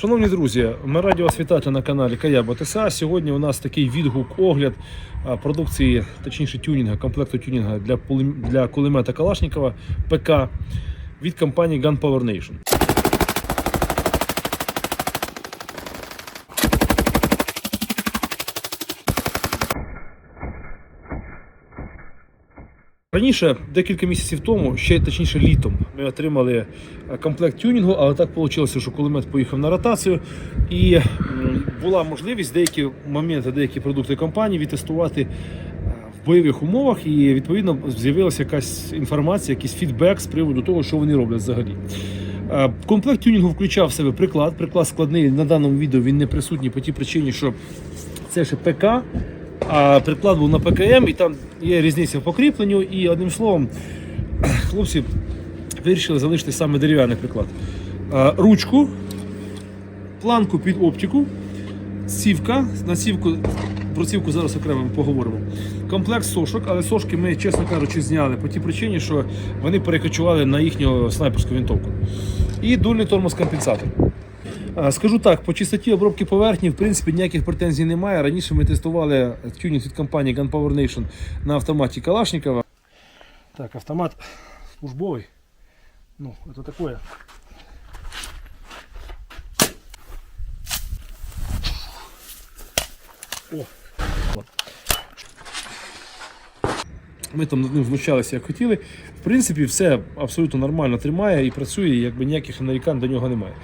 Шановні друзі, ми раді вас вітати на каналі Каяба ТСА. Сьогодні у нас такий відгук, огляд продукції, точніше тюнінга, комплекту тюнінга для, для кулемета Калашникова ПК від компанії Gun Power Nation. Раніше, декілька місяців тому, ще точніше літом, ми отримали е, комплект тюнінгу, але так вийшло, що кулемет поїхав на ротацію, і була можливість деякі моменти, деякі продукти компанії відтестувати е, в бойових умовах, і відповідно з'явилася якась інформація, якийсь фідбек з приводу того, що вони роблять взагалі. Е, Комплект тюнінгу включав в себе приклад. Приклад складний на даному відео він не присутній по тій причині, що це ще ПК, а приклад був на ПКМ, і там є різниця в покріпленню. І одним словом, хлопці вирішили залишити саме дерев'яний приклад. Ручку, планку під оптику, сівка. На сівку, про сівку зараз окремо поговоримо. Комплект сошок, але сошки ми, чесно кажучи, зняли по тій причині, що вони перекочували на їхню снайперську винтовку. І дульний тормоз компенсатор. Скажу так, по чистоті обробки поверхні, в принципі, ніяких претензій немає. Раніше ми тестували тюнінг від компанії Gun Power Nation на автоматі Калашникова. Так, автомат службовий. Ну, это такое. О. Ми там над ним знущалися, як хотіли. В принципі, все абсолютно нормально тримає і працює, якби ніяких нарікань до нього немає.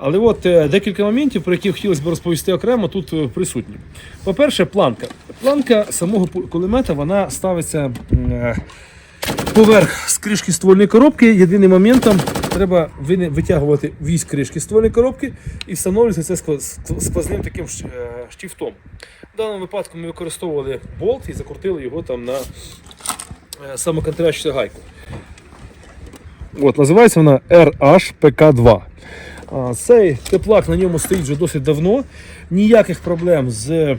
Але от е, декілька моментів, про які хотілося б розповісти окремо, тут е, присутні. По-перше, планка. Планка самого кулемета вона ставиться е, поверх з кришки ствольної коробки. Єдиним моментом треба витягувати вісь кришки ствольної коробки і встановлюється це сквозним таким штифтом. В даному випадку ми використовували болт і закрутили його там на самоконтрящу гайку. От, називається вона RHPK2. А, Цей теплак на ньому стоїть вже досить давно. Ніяких проблем з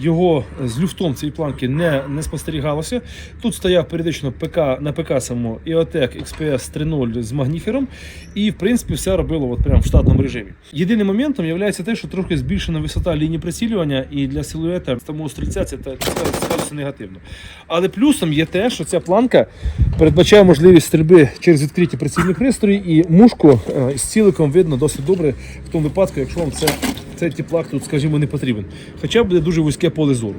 його з люфтом цієї планки не, не спостерігалося. Тут стояв періодично ПК на ПК само IOTEC XPS 3.0 з магніфером, і в принципі все робило от прямо в штатному режимі. Єдиним моментом є те, що трохи збільшена висота лінії прицілювання, і для силуета самого стрільця це скажеться негативно. Але плюсом є те, що ця планка передбачає можливість стрільби через відкриті прицільні пристрої, і мушку е, з ціликом видно досить добре в тому випадку, якщо вам це, цей теплак тут, скажімо, не потрібен. Хоча буде дуже вузьке поле зору.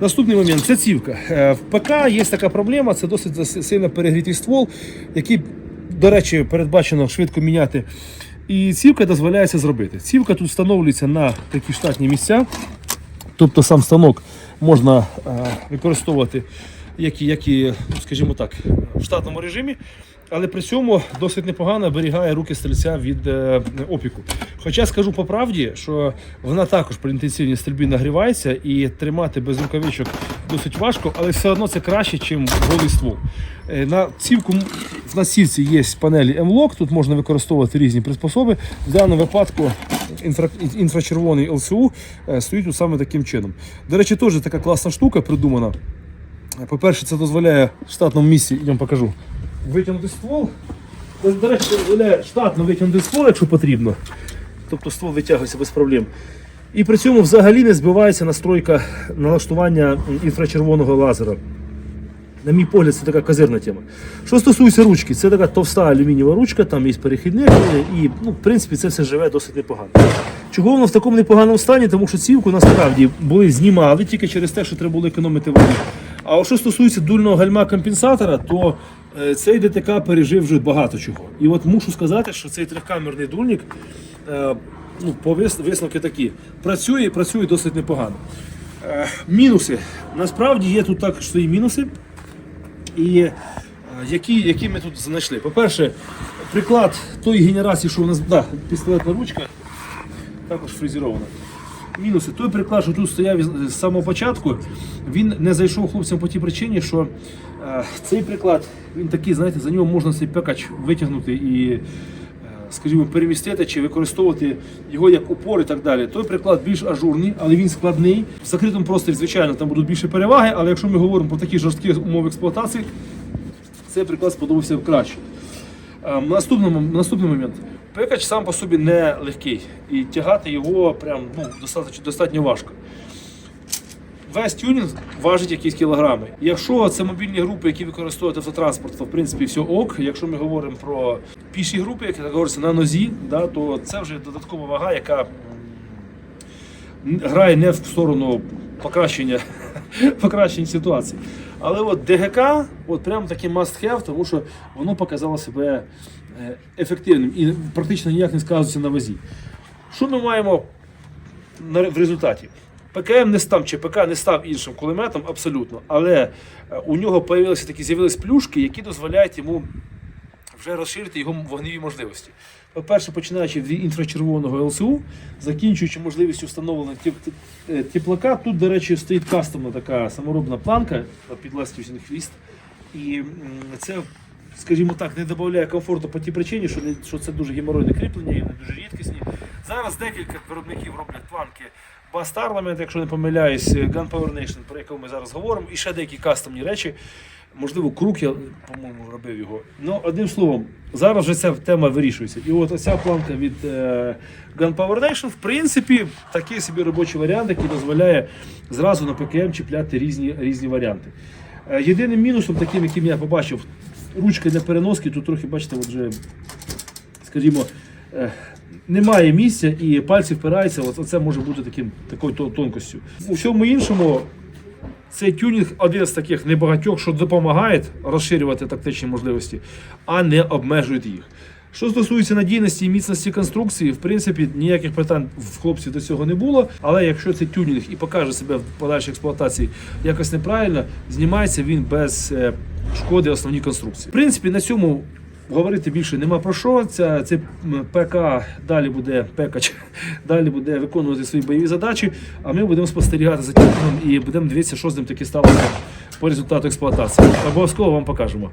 Наступний момент це цівка. Е, В ПК є така проблема, це досить сильно перегрітий ствол, який, до речі, передбачено швидко міняти. І цівка дозволяється зробити. Цівка тут встановлюється на такі штатні місця. Тобто сам станок можна е, використовувати як і, як і, скажімо так, в штатному режимі, але при цьому досить непогано оберігає руки стрільця від е, опіку. Хоча скажу по правді, що вона також при інтенсивній стрільбі нагрівається і тримати без рукавичок досить важко, але все одно це краще, ніж голий ствол. Е, На цівку в насівці є панелі M-Lock, тут можна використовувати різні приспособи. В даному випадку інфра, інфрачервоний ЛСУ е, стоїть саме таким чином. До речі, теж така класна штука придумана. Е, По-перше, це дозволяє в штатному місці, йдемо покажу, витягнути ствол. Це, До речі, дозволяє штатно витягнути ствол, якщо потрібно. Тобто ствол витягується без проблем. І при цьому взагалі не збивається настройка налаштування інфрачервоного лазера. На мій погляд, це така козирна тема. Що стосується ручки, це така товста алюмінієва ручка, там є перехідник, і ну, в принципі це все живе досить непогано. Чого воно в такому непоганому стані? Тому що цівку насправді були знімали тільки через те, що треба було економити воду. А от що стосується дульного гальма компенсатора, то е, цей ДТК пережив вже багато чого. І от мушу сказати, що цей трьохкамерний дульник, е, ну, по висновки такі, працює і працює досить непогано. Е, мінуси. Насправді є тут також свої мінуси. І які, які ми тут знайшли? По-перше, приклад тої генерації, що у нас да, пістолетна ручка, також фрезерована. Мінуси. Той приклад, що тут стояв з самого початку, він не зайшов хлопцям по тій причині, що е, цей приклад, він такий, знаєте, за нього можна цей пекач витягнути і, е, скажімо, перемістити чи використовувати його як упор і так далі. Той приклад більш ажурний, але він складний. В закритому просторі, звичайно, там будуть більше переваги, але якщо ми говоримо про такі жорсткі умови експлуатації, цей приклад сподобався краще. Е, Наступний, наступний момент. Пекач сам по собі не легкий. І тягати його прям ну, достатньо, достатньо важко. Весь тюнінг важить якісь кілограми. Якщо це мобільні групи, які використовують автотранспорт, то в принципі все ок. Якщо ми говоримо про піші групи, які так говориться на нозі, да, то це вже додаткова вага, яка грає не в сторону покращення, покращення ситуації. Але от ДГК, от прям такий must have, тому що воно показало себе е, ефективним і практично ніяк не сказується на вазі. Що ми маємо в результаті? ПКМ не став, чи не став іншим кулеметом абсолютно, але е, у нього з'явились плюшки, які дозволяють йому вже розширити його вогневі можливості. По-перше, починаючи від інфрачервоного ЛСУ, закінчуючи можливістю встановлення е, теплака. Тут, до речі, стоїть кастомна така саморобна планка під ластівчий хвіст. І це, скажімо так, не додає комфорту по тій причині, що, не- що це дуже геморойне кріплення і вони дуже рідкісні. Зараз декілька виробників роблять планки Bass Parliament, якщо не помиляюсь, Gunpowder Nation, про яку ми зараз говоримо, і ще деякі кастомні речі. Можливо, круг я, по-моєму, робив його. Ну, одним словом, зараз вже ця тема вирішується. І от оця планка від е, Gunpowder Nation, в принципі, такий собі робочий варіант, який дозволяє зразу на ПКМ чіпляти різні, різні варіанти. Е, єдиним мінусом, таким, яким я побачив, ручка для переноски, тут трохи, бачите, от вже, скажімо, е, немає місця і пальці впираються, от це може бути таким, такою тонкостю. У всьому іншому цей тюнінг один з таких небагатьох, що допомагає розширювати тактичні можливості, а не обмежує їх. Що стосується надійності і міцності конструкції, в принципі, ніяких питань в хлопців до цього не було. Але якщо цей тюнінг і покаже себе в подальшій експлуатації якось неправильно, знімається він без е, шкоди основній конструкції. В принципі, на цьому говорити більше нема про що. Ця, цей ПК далі буде пекач, далі буде виконувати свої бойові задачі. А ми будемо спостерігати за тюнінгом і будемо дивитися, що з ним таки сталося по результату експлуатації. Обов'язково вам покажемо.